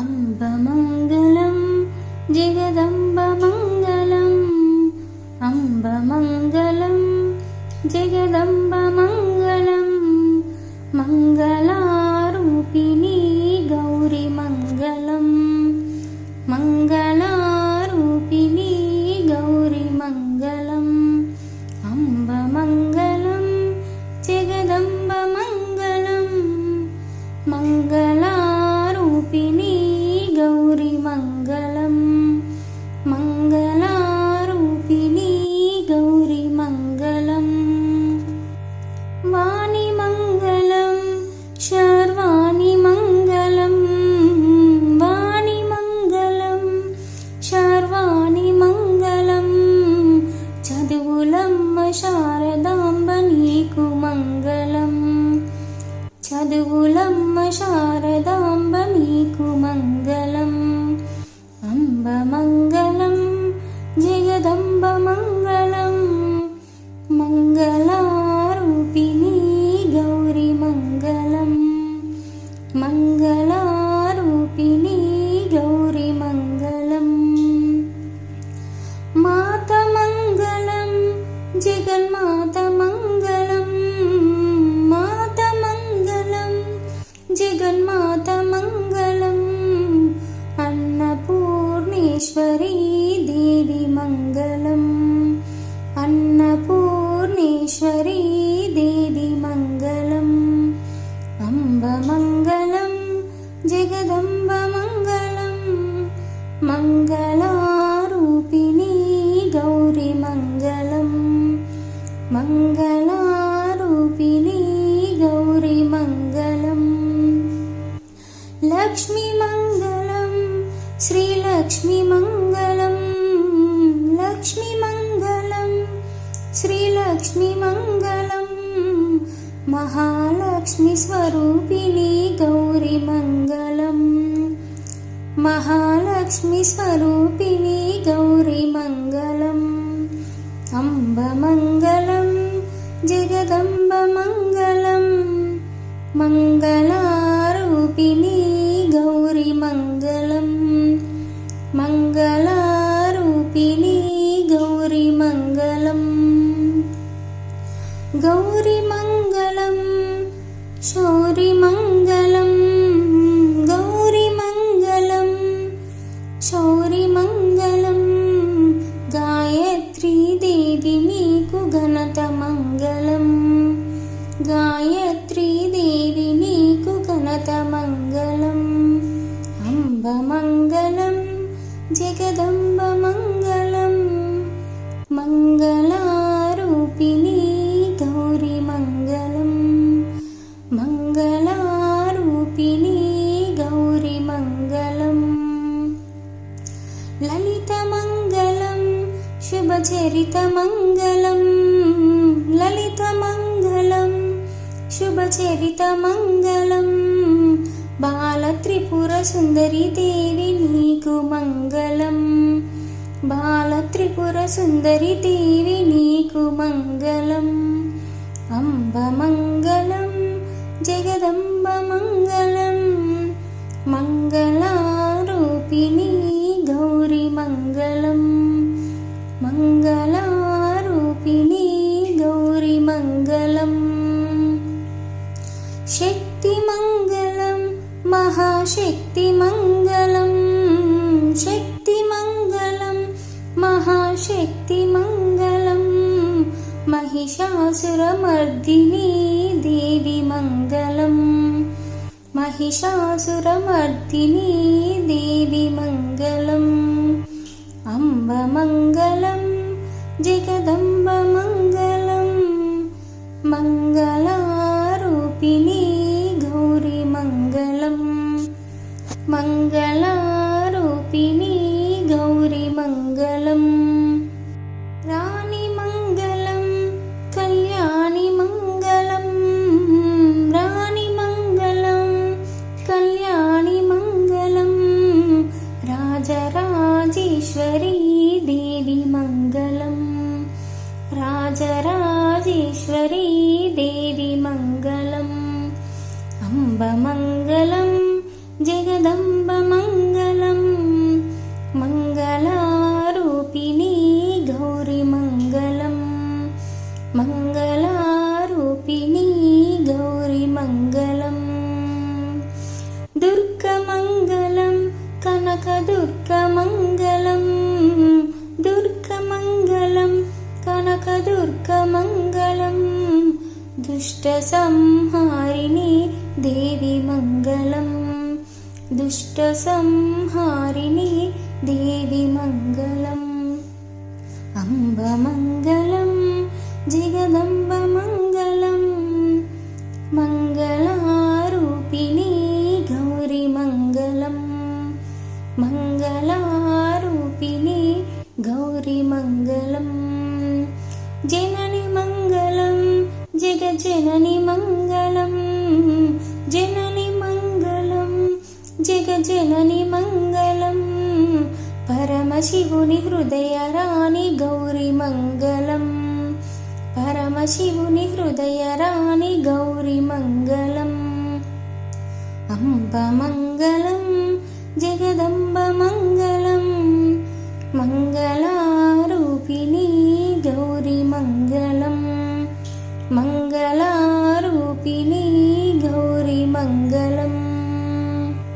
अम्बमङ्गलं जगदम्बमङ्गलम् अम्बमङ्गलं जगदम्बमङ्गलं मङ्गलारूपिणी अम्ब मङ्गलम् जगदम्ब मङ्गलम् मङ्गलारूपिणी गौरी मङ्गलम् देवी मङ्गलम् अम्बमङ्गलं जगदम्बमङ्गलम् मङ्गलारूपिणी गौरिमङ्गलम् मङ्गलारूपिणी गौरिमङ्गलम् लक्ष्मीमङ्गलं श्रीलक्ष्मीमङ्गलं लक्ष्मीमङ्गलं श्रीलक्ष्मीमङ्गलं महालक्ष्मीस्वरूपिणी गौरिमङ्गलम्। महालक्ष्मीस्वरूपिणी गौरिमङ्गलम्। अम्बमङ्गलं जगदम्बमङ्गलं गौरिमङ्गलं शौरिमङ्गलं गौरिमङ्गलं शौरिमङ्गलं गायत्री देवि मीकु घनतमङ्गलं गायत्री देवि मीकु घनतमङ्गलम् अम्बमङ्गलं जगदम्बमङ्गलं मङ्गलम् శుభచరితమంగళం లలితమంగళం శుభచరితమంగళం. బాలత్రిపుర సుందరి దేవి నీకు మంగళం బాలత్రిపుర సుందరి దేవి నీకు మంగళం. అంబ మంగళం జగదంబ మంగళం మంగళారూపిణీ शक्तिमङ्गलं महिषासुरमर्दिनी देवि मङ्गलं महिषासुरमर्दिनी देवि मङ्गलम् अम्ब मङ्गलं जगदम्ब मङ्गलं मङ्गलारूपिणी गौरिमङ्गलं मङ्गला राजेश्वरी देवि मङ्गलम् अम्ब मङ्गलम् जगदम्ब मङ्गलम् मङ्गलारूपिणी गौरीमङ्गलम् दुष्टसंहारिणि देवि मङ्गलम् अम्बमङ्गलं जिगदम्बमङ्गलम् मङ्गलारूपिणी गौरिमङ्गलम् मङ्गलारूपिणी गौरिमङ्गलम् जननि मङ्गलं जगज्जननि मङ्गलं జగజనని మంగళం పరమశివుని హృదయరాణి గౌరీ మంగళం. పరమశివుని హృదయరాణి గౌరీ మంగళం. అంబ మంగళం జగదం